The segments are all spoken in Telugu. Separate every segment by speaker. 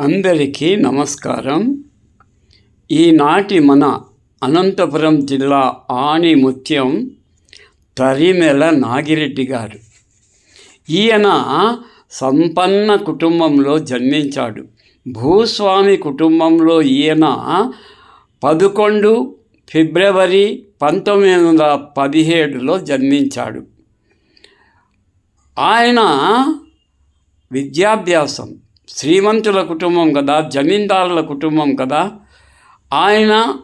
Speaker 1: అందరికీ నమస్కారం. ఈనాటి మన అనంతపురం జిల్లా ఆణి ముత్యం తరిమెల నాగిరెడ్డి గారు. ఈయన సంపన్న కుటుంబంలో జన్మించాడు. భూస్వామి కుటుంబంలో ఈయన పదకొండు ఫిబ్రవరి పంతొమ్మిది వందల పదిహేడులో జన్మించాడు. ఆయన విద్యాభ్యాసం శ్రీమంతుల కుటుంబం కదా జమీందారుల కుటుంబం కదా. ఆయన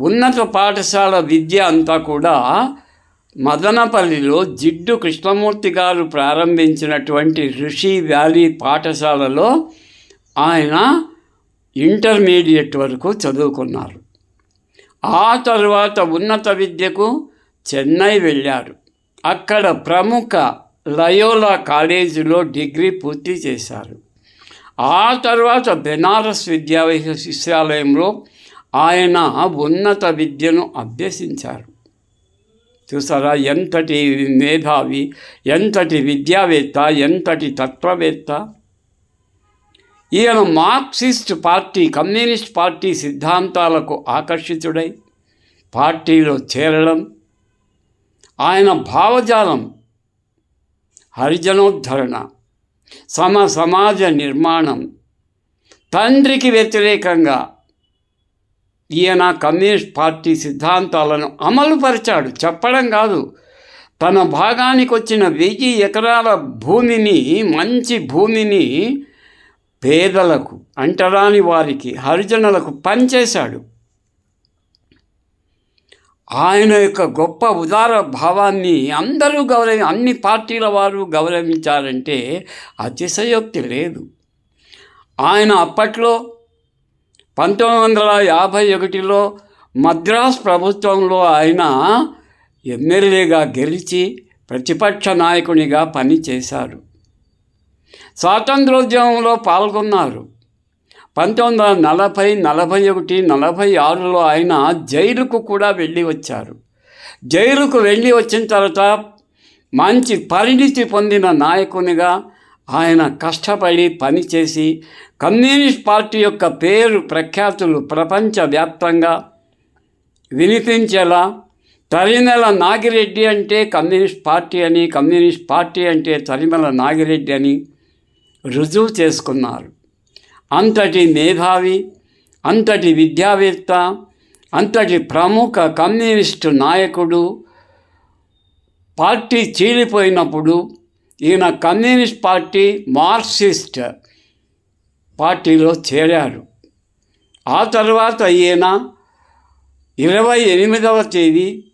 Speaker 1: ఉన్నత పాఠశాల విద్య అంతా కూడా మదనపల్లిలో జిడ్డు కృష్ణమూర్తి గారు ప్రారంభించినటువంటి ఋషి వ్యాలీ పాఠశాలలో ఆయన ఇంటర్మీడియట్ వరకు చదువుకున్నారు. ఆ తర్వాత ఉన్నత విద్యకు చెన్నై వెళ్ళారు. అక్కడ ప్రముఖ లయోలా కాలేజీలో డిగ్రీ పూర్తి చేశారు. ఆ తర్వాత బెనారస్ విద్యా శిష్యాలయంలో ఆయన ఉన్నత విద్యను అభ్యసించారు. చూసారా? ఎంతటి మేధావి ఎంతటి విద్యావేత్త ఎంతటి తత్వవేత్త. ఈయన మార్క్సిస్ట్ పార్టీ కమ్యూనిస్ట్ పార్టీ సిద్ధాంతాలకు ఆకర్షితుడై పార్టీలో చేరడం ఆయన భావజాలం హరిజనోద్ధరణ సమ సమాజ నిర్మాణం. తండ్రికి వ్యతిరేకంగా ఈయన కమ్యూనిస్ట్ పార్టీ సిద్ధాంతాలను అమలుపరిచాడు. చెప్పడం కాదు తన భాగానికి వచ్చిన వెయ్యి ఎకరాల భూమిని మంచి భూమిని పేదలకు అంటరాని వారికి హరిజనులకు పనిచేశాడు ఆయన యొక్క గొప్ప ఉదార భావాన్ని అందరూ గౌరవి అన్ని పార్టీల వారు గౌరవించారంటే అతిశయోక్తి లేదు. ఆయన అప్పట్లో పంతొమ్మిది వందల యాభై ఒకటిలో మద్రాస్ ప్రభుత్వంలో ఆయన ఎమ్మెల్యేగా గెలిచి ప్రతిపక్ష నాయకునిగా పనిచేశారు. స్వాతంత్రోద్యమంలో పాల్గొన్నారు. పంతొమ్మిది వందల నలభై నలభై ఒకటి నలభై ఆరులో ఆయన జైలుకు కూడా వెళ్ళి వచ్చారు. జైలుకు వెళ్ళి వచ్చిన తర్వాత మంచి పరిణితి పొందిన నాయకునిగా ఆయన కష్టపడి పనిచేసి కమ్యూనిస్ట్ పార్టీ యొక్క పేరు ప్రఖ్యాతులు ప్రపంచవ్యాప్తంగా వినిపించేలా తరిమెల నాగిరెడ్డి అంటే కమ్యూనిస్ట్ పార్టీ అని కమ్యూనిస్ట్ పార్టీ అంటే తరిమెల నాగిరెడ్డి అని రుజువు చేసుకున్నారు. అంతటి మేధావి అంతటి విద్యావేత్త అంతటి ప్రముఖ కమ్యూనిస్టు నాయకుడు. పార్టీ చీలిపోయినప్పుడు ఈయన కమ్యూనిస్ట్ పార్టీ మార్క్సిస్ట్ పార్టీలో చేరారు ఆ తర్వాత ఈయన ఇరవై ఎనిమిదవ తేదీ